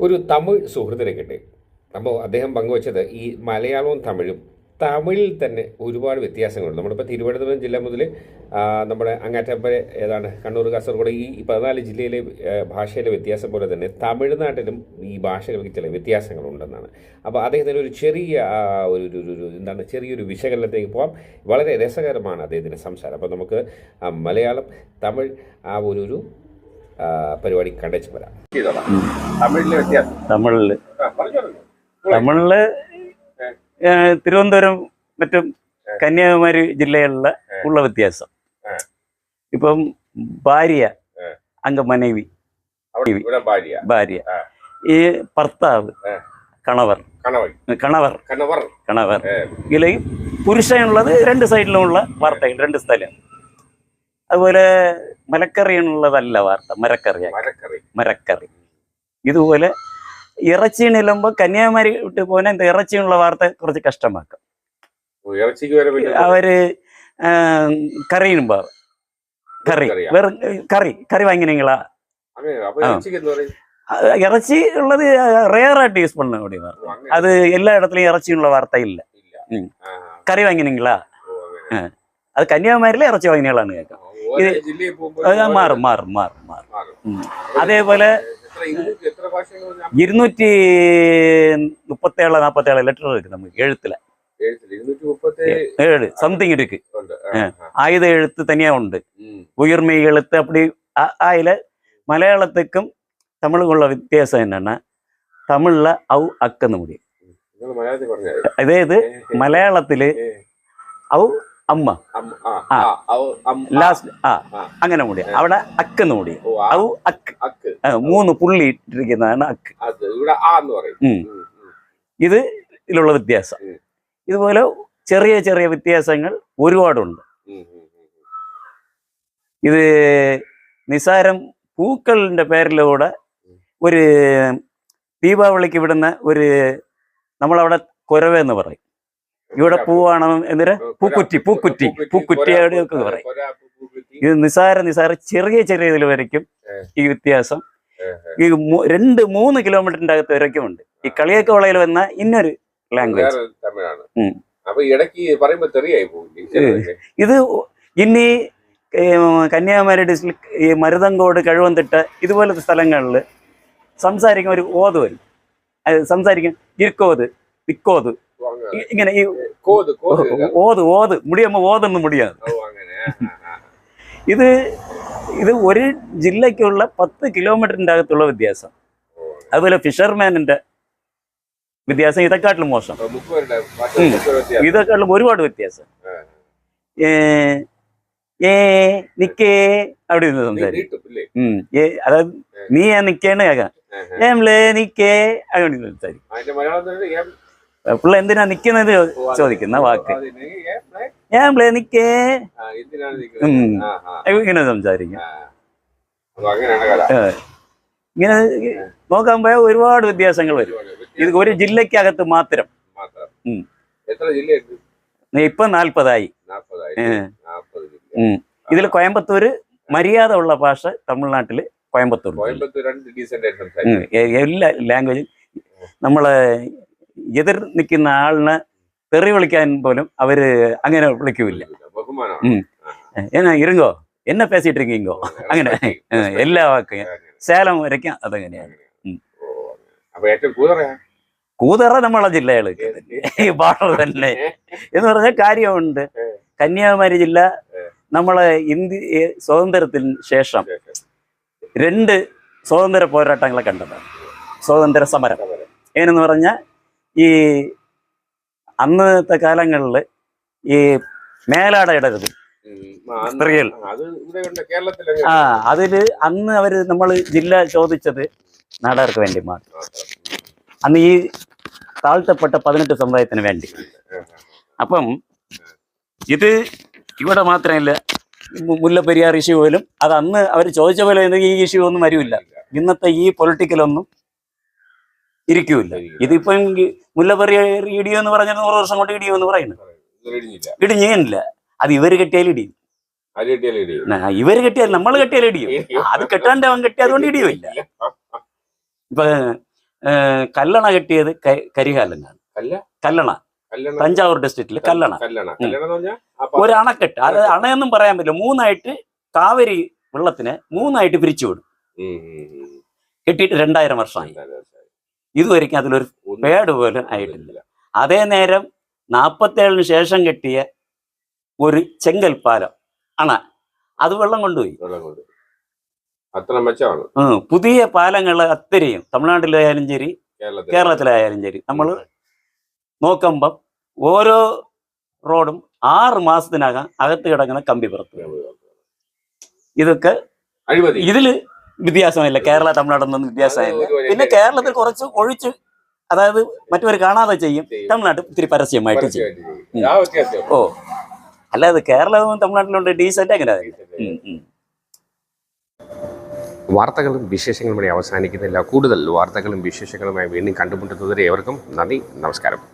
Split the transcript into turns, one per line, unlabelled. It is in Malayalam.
ഒരു തമിഴ് സുഹൃത്തിനെ കിട്ടി അപ്പോൾ അദ്ദേഹം പങ്കുവച്ചത് ഈ മലയാളവും തമിഴും തമിഴിൽ തന്നെ ഒരുപാട് വ്യത്യാസങ്ങളുണ്ട്. നമ്മളിപ്പോൾ തിരുവനന്തപുരം ജില്ല മുതൽ നമ്മുടെ അങ്ങാറ്റം വരെ ഏതാണ് കണ്ണൂർ കാസർഗോഡ് ഈ പതിനാല് ജില്ലയിലെ ഭാഷയിലെ വ്യത്യാസം പോലെ തന്നെ തമിഴ്നാട്ടിലും ഈ ഭാഷകൾക്ക് ചില വ്യത്യാസങ്ങളുണ്ടെന്നാണ്. അപ്പോൾ അദ്ദേഹത്തിന് ഒരു ചെറിയ ഒരു ഒരു- എന്താണ് ചെറിയൊരു വിശകലനത്തേക്ക് പോകാം വളരെ രസകരമാണ് അദ്ദേഹത്തിന്റെ സംസാരം. അപ്പോൾ നമുക്ക് മലയാളം തമിഴ് ആ ഒരു പരിപാടി കണ്ടേച്ച് വരാം തമിഴിലെ വ്യത്യാസം.
തമിഴിൽ. തിരുവനന്തപുരം മറ്റും കന്യാകുമാരി ജില്ലകളിലെ ഉള്ള വ്യത്യാസം. ഇപ്പം ഭാര്യ. അങ്ക മനവി.
ഭാര്യ.
ഈ ഭർത്താവ്. കണവർ. കണവർ.
കണവർ.
കണവർ. ഇല്ലെങ്കിൽ പുരുഷനുള്ളത് രണ്ട് സൈഡിലുമുള്ള വാർത്തകൾ രണ്ട് സ്ഥലം. അതുപോലെ മലക്കറി എന്നുള്ളതല്ല വാർത്ത
മരക്കറി.
മരക്കറി. ഇതുപോലെ ഇറച്ചി നിലമ്പോ കന്യാകുമാരി വിട്ട് പോന എന്താ ഇറച്ചിയുള്ള വാർത്ത കുറച്ച് കഷ്ടമാക്കും. അവർ കറിയുമ്പ കറി. വെറും കറി. കറി
വാങ്ങിനീങ്ങളാ
ഇറച്ചി ഉള്ളത് റെയറായിട്ട് യൂസ് പണ കൂടി അത് ഇറച്ചി ഇറച്ചിയുള്ള വാർത്ത
ഇല്ല.
കറി
വാങ്ങിനീങ്ങളാ
അത് കന്യാകുമാരിയിലെ ഇറച്ചി വാങ്ങിനാളാണ് കേൾക്കാം
ഓരോ ജില്ലയിൽ പോകുമ്പോൾ
അത്
ഓരോ-
മാറും മാറും മാറും മാറും
മാറും.
ഉം. അതേപോലെ
എത്ര ഇരുന്നൂറ്റി എത്ര ഭാഷകൾ ഞാൻ
ഇരുന്നൂറ്റി മുപ്പത്തേഴ് നാപ്പത്തേഴ് ലെറ്റർ இருக்கு நமக்கு எழுத்துல
എഴുത്തില്ല ഇരുന്നൂറ്റി മുപ്പത്തി
ஏழு சம்திங் இருக்கு
ഉണ്ട് ആ, ആ.
ஆயுத எழுத்து தனியா உண்டு
ഉം.
உயிர்மெய் எழுத்து அப்படி அ- ஆயில மலையாளத்துக்கும் தமிழுக்குள்ள வித்தியாசம் என்னன்னா தமிழ்ல ഔ അക്കെന്ന് முடியும்
നിങ്ങൾ മലയാളത്തിൽ പറഞ്ഞാൽ
അതായത് മലയാളത്തില് ഔ അമ്മ.
ആ
ലാസ്റ്റ് ആ അങ്ങനെ മൂടി. അവിടെ അക്ക് മൂടി. മൂന്ന് പുള്ളി ഇട്ടിരിക്കുന്നതാണ് അക്ക്. ഇത് ഇതിലുള്ള വ്യത്യാസം. ഇതുപോലെ ചെറിയ ചെറിയ വ്യത്യാസങ്ങൾ ഒരുപാടുണ്ട്. ഇത് നിസാരം പൂക്കളിന്റെ പേരിലൂടെ ഒരു ദീപാവളിക്ക് വിടുന്ന ഒരു നമ്മളവിടെ കുരവെന്ന് പറയും. ഇവിടെ പൂവാണ് എന്നിട്ട് പൂക്കുറ്റി പൂക്കുറ്റി പൂക്കുറ്റി ഒക്കെ പറയും. ഇത് നിസാര നിസാര ചെറിയ ചെറിയ ഇതിൽ വരയ്ക്കും ഈ വ്യത്യാസം. ഈ രണ്ട് മൂന്ന് കിലോമീറ്ററിന്റെ അകത്ത് വരയ്ക്കും ഉണ്ട് ഈ കളിയൊക്കെ വളയിൽ വന്ന ഇന്നൊരു ലാംഗ്വേജ് ഇത് ഇനി കന്യാകുമാരി ഡിസ്ട്രിക്ട് ഈ മരുതങ്കോട് കഴുവന്തിട്ട് ഇതുപോലത്തെ സ്ഥലങ്ങളിൽ സംസാരിക്കുന്ന ഒരു ഓത് വരും സംസാരിക്കും ഇരിക്കോത് ഇക്കോത് ഇങ്ങനെ ഈ. ഓത് ഓത്. മുടിയമ്മ ഓതൊന്നും
മുടിയാണ്.
ഇത് ഇത് ഒരു ജില്ലയ്ക്കുള്ള പത്ത് കിലോമീറ്ററിന്റെ അകത്തുള്ള വ്യത്യാസം. അതുപോലെ ഫിഷർമാനിന്റെ വ്യത്യാസം ഇതെക്കാട്ടിലും മോശം. ഇതെക്കാട്ടിലും ഒരുപാട് വ്യത്യാസം. ഏ നിക്കേ അവിടെ ഇരുന്ന് സംസാരിക്കും. അതായത് നീ ഞാൻ നിക്കേണ്ട കേൾക്കാം. ഏംലേ നിക്കേ അങ്ങനെ സംസാരിക്കും. പിള്ള എന്തിനാ നിക്കുന്നത് ചോദിക്കുന്ന വാക്ക്.
ഞാൻ
പിള്ളേ നിക്കേ. ഇങ്ങനെ സംസാരിക്കും. ഇങ്ങനെ നോക്കാൻ പോയാൽ ഒരുപാട് വ്യത്യാസങ്ങൾ വരും. ഇത് ഒരു ജില്ലക്കകത്ത് മാത്രം. ഇപ്പൊ നാൽപ്പതായി. ഇതിൽ കോയമ്പത്തൂര് മര്യാദ ഉള്ള ഭാഷ തമിഴ്നാട്ടിൽ കോയമ്പത്തൂർ. എല്ലാ ലാംഗ്വേജും നമ്മളെ എതിർ നിൽക്കുന്ന ആളിനെ തെറി വിളിക്കാൻ പോലും അവര് അങ്ങനെ വിളിക്കൂല
ബഹുമാനമാണ്
ഉം. എന്നാ ഇരുങ്കോ എന്നെ പേസിട്ട് இருக்கீங்கோ അങ്ങനെ ഏ, എല്ലാ വാക്കും സേലം വരയ്ക്കും അതങ്ങനെയാണ്
അപ്പൊ ഏറ്റവും കൂതറ
കൂതറ നമ്മളെ ജില്ലകള് ഈ ഭാഷ തന്നെ എന്ന് പറഞ്ഞ കാര്യമുണ്ട് കന്യാകുമാരി ജില്ല നമ്മളെ ഇന്ത്യ സ്വാതന്ത്ര്യത്തിന് ശേഷം രണ്ട് സ്വാതന്ത്ര്യ പോരാട്ടങ്ങളെ കണ്ടതാണ് സ്വാതന്ത്ര്യ സമരം ഏനെന്ന് പറഞ്ഞാൽ ഈ അന്നത്തെ കാലങ്ങളിൽ ഈ മേലാട ഇടരുത്. സ്ത്രീകൾ. ആ അതിൽ അന്ന് അവർ നമ്മൾ ജില്ല ചോദിച്ചത് നാടാർക്ക് വേണ്ടി മാത്രം. അന്ന് ഈ താഴ്ത്തപ്പെട്ട പതിനെട്ട് സമുദായത്തിന് വേണ്ടി. അപ്പം ഇത് ഇവിടെ മാത്രമല്ല മുല്ലപ്പെരിയാർ ഇഷ്യൂ പോലും അത് അന്ന് അവർ ചോദിച്ച പോലെ ഈ ഇഷ്യൂ ഒന്നും വരില്ല. ഇന്നത്തെ ഈ പൊളിറ്റിക്കലൊന്നും ഇരിക്കൂല. ഇതിപ്പം മുല്ലപ്പറിയ ഇടിയോ എന്ന് പറഞ്ഞ നൂറ് വർഷം കൊണ്ട് ഇടിയോ എന്ന് പറയുന്നത്
ഇടിഞ്ഞില്ല.
അത് ഇവർ കെട്ടിയാൽ ഇടിയും. ഇവർ കെട്ടിയാൽ നമ്മൾ കെട്ടിയാൽ ഇടിയും. അത് കെട്ടാണ്ട് അവൻ കെട്ടിയതുകൊണ്ട് ഇടിയുമില്ല ഇപ്പൊ കല്ലണ കെട്ടിയത് കരിഹാലനാണ് കരികാലനാണ്. കല്ലണ. തഞ്ചാവൂർ ഡിസ്ട്രിക്റ്റിൽ കല്ലണ. ഒരു അണക്കെട്ട് അത് അണയൊന്നും പറയാൻ പറ്റില്ല. മൂന്നായിട്ട് കാവേരി വെള്ളത്തിനെ മൂന്നായിട്ട് പിരിച്ചു വിടും. കെട്ടിയിട്ട് രണ്ടായിരം വർഷമായി. ഇതുവരെയ്ക്കും അതിലൊരു പേട് പോലും ആയിട്ടില്ല. അതേ നേരം നാൽപ്പത്തേഴിന് ശേഷം കെട്ടിയ ഒരു ചെങ്കൽ പാലം ആണ് അത് വെള്ളം കൊണ്ടുപോയി.
അത്ര മെച്ചമാണ്.
പുതിയ പാലങ്ങൾ അത്രയും തമിഴ്നാട്ടിലായാലും ശരി കേരളത്തിലായാലും ശരി നമ്മൾ നോക്കുമ്പം ഓരോ റോഡും ആറ് മാസത്തിനകം അകത്ത് കിടക്കുന്ന കമ്പി പുറത്ത്. ഇതൊക്കെ ഇതിൽ വ്യത്യാസമില്ല. കേരള തമിഴ്നാടൊന്നും വ്യത്യാസമില്ല. പിന്നെ കേരളത്തിൽ കുറച്ച് ഒഴിച്ച് അതായത് മറ്റവർ കാണാതെ ചെയ്യും. തമിഴ്നാട്ടിൽ ഇത്തിരി പരസ്യമായിട്ട് ചെയ്യും. ഓ. അല്ലാതെ കേരളവും തമിഴ്നാട്ടിലുണ്ട് ഡീസന്റ് അങ്ങനെ.
വാർത്തകളും വിശേഷങ്ങളും ഇവിടെ അവസാനിക്കുന്നില്ല. കൂടുതൽ വാർത്തകളും വിശേഷങ്ങളുമായി വീണ്ടും കണ്ടുമുട്ടുന്നതുവരെ ഏവർക്കും നന്ദി നമസ്കാരം.